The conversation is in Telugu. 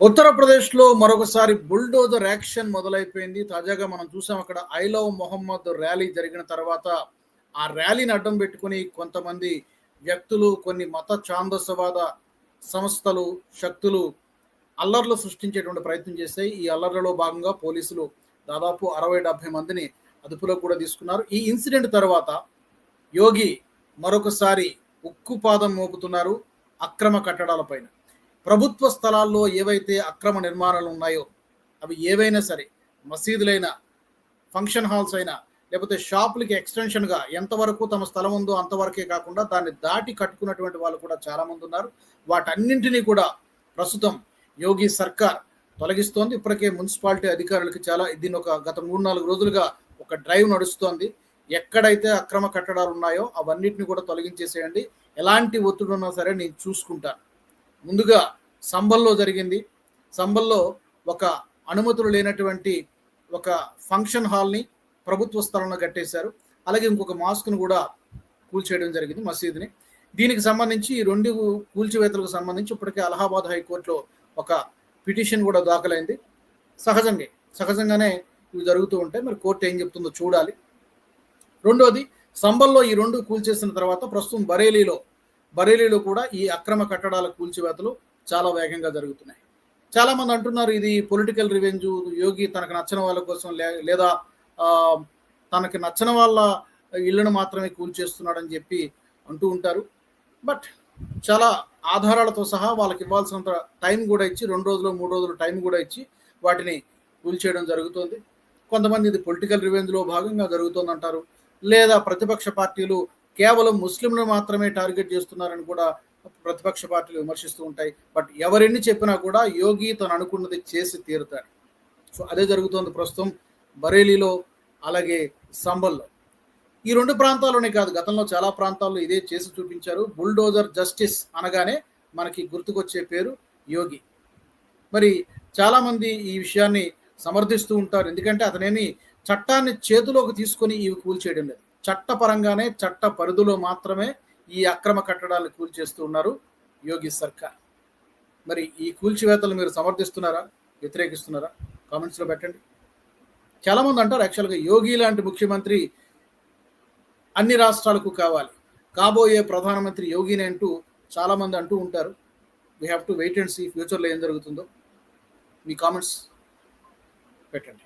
ఉత్తరప్రదేశ్లో మరొకసారి బుల్డోజర్ యాక్షన్ మొదలైపోయింది. తాజాగా మనం చూసాం అక్కడ ఐ లవ్ మొహమ్మద్ ర్యాలీ జరిగిన తర్వాత ఆ ర్యాలీని అడ్డం పెట్టుకుని కొంతమంది వ్యక్తులు కొన్ని మత ఛాందసవాద సంస్థలు శక్తులు అల్లర్లు సృష్టించేటువంటి ప్రయత్నం చేశాయి. ఈ అల్లర్లలో భాగంగా పోలీసులు దాదాపు అరవై డెబ్బై మందిని అదుపులో కూడా తీసుకున్నారు. ఈ ఇన్సిడెంట్ తర్వాత యోగి మరొకసారి ఉక్కుపాదం మోపుతున్నారు అక్రమ కట్టడాలపైన ప్రభుత్వ స్థలాల్లో ఏవైతే అక్రమ నిర్మాణాలు ఉన్నాయో అవి ఏవైనా సరే మసీదులైనా ఫంక్షన్ హాల్స్ అయినా లేకపోతే షాపులకి ఎక్స్టెన్షన్గా ఎంతవరకు తమ స్థలం ఉందో అంతవరకే కాకుండా దాన్ని దాటి కట్టుకున్నటువంటి వాళ్ళు కూడా చాలామంది ఉన్నారు. వాటన్నింటినీ కూడా ప్రస్తుతం యోగి సర్కార్ తొలగిస్తోంది. ఇప్పటికే మున్సిపాలిటీ అధికారులకి చాలా దీని ఒక గత మూడు నాలుగు రోజులుగా ఒక డ్రైవ్ నడుస్తోంది. ఎక్కడైతే అక్రమ కట్టడాలు ఉన్నాయో అవన్నిటిని కూడా తొలగించేసేయండి. ఎలాంటి ఒత్తిడి ఉన్నా సరే నేను చూసుకుంటాను. ముందుగా సంబల్లో జరిగింది. సంబల్లో ఒక అనుమతులు లేనటువంటి ఒక ఫంక్షన్ హాల్ని ప్రభుత్వ స్థలంలో కట్టేశారు. అలాగే ఇంకొక మాస్క్ను కూడా కూల్చేయడం జరిగింది మసీదుని. దీనికి సంబంధించి ఈ రెండు కూల్చివేతలకు సంబంధించి ఇప్పటికే అలహాబాద్ హైకోర్టులో ఒక పిటిషన్ కూడా దాఖలైంది. సహజంగా సహజంగానే ఇవి జరుగుతూ ఉంటాయి. మరి కోర్టు ఏం చెప్తుందో చూడాలి. రెండోది సంబల్లో ఈ రెండు కూల్చేసిన తర్వాత ప్రస్తుతం బరేలీలో బరేలీలో కూడా ఈ అక్రమ కట్టడాల కూల్చివేతలు చాలా వేగంగా జరుగుతున్నాయి. చాలా మంది అంటున్నారు ఇది పొలిటికల్ రివెంజ్ యోగి తనకు నచ్చని వాళ్ళ కోసం లేదా తనకి నచ్చని వాళ్ళ ఇళ్ళను మాత్రమే కూల్చేస్తున్నాడని చెప్పి అంటూ ఉంటారు. బట్ చాలా ఆధారాలతో సహా వాళ్ళకి ఇవ్వాల్సినంత టైం కూడా ఇచ్చి రెండు రోజులు మూడు రోజులు టైం కూడా ఇచ్చి వాటిని కూల్చేయడం జరుగుతుంది. కొంతమంది ఇది పొలిటికల్ రివెంజ్లో భాగంగా జరుగుతుంది అంటారు లేదా ప్రతిపక్ష పార్టీలు కేవలం ముస్లింలను మాత్రమే టార్గెట్ చేస్తున్నారని కూడా ప్రతిపక్ష పార్టీలు విమర్శిస్తూ ఉంటాయి. బట్ ఎవరెన్ని చెప్పినా కూడా యోగి తను అనుకున్నది చేసి తీరుతాడు. సో అదే జరుగుతోంది ప్రస్తుతం బరేలీలో అలాగే సంబల్లో. ఈ రెండు ప్రాంతాల్లోనే కాదు గతంలో చాలా ప్రాంతాల్లో ఇదే చేసి చూపించారు. బుల్డోజర్ జస్టిస్ అనగానే మనకి గుర్తుకొచ్చే పేరు యోగి. మరి చాలామంది ఈ విషయాన్ని సమర్థిస్తూ ఉంటారు. ఎందుకంటే అతనేమి చట్టాన్ని చేతిలోకి తీసుకొని ఇవి కూల్చేయడం లేదు. చట్టపరంగానే చట్ట పరిధిలో మాత్రమే ఈ అక్రమ కట్టడాలను కూల్చేస్తూ ఉన్నారు యోగి సర్కార్. మరి ఈ కూల్చివేతలు మీరు సమర్థిస్తున్నారా? వ్యతిరేకిస్తున్నారా? కామెంట్స్లో పెట్టండి. చాలామంది అంటారు యాక్చువల్గా యోగి లాంటి ముఖ్యమంత్రి అన్ని రాష్ట్రాలకు కావాలి. కాబోయే ప్రధానమంత్రి యోగిని అంటూ చాలామంది అంటూ ఉంటారు. We have to wait and see ఫ్యూచర్లో ఏం జరుగుతుందో. మీ కామెంట్స్ పెట్టండి.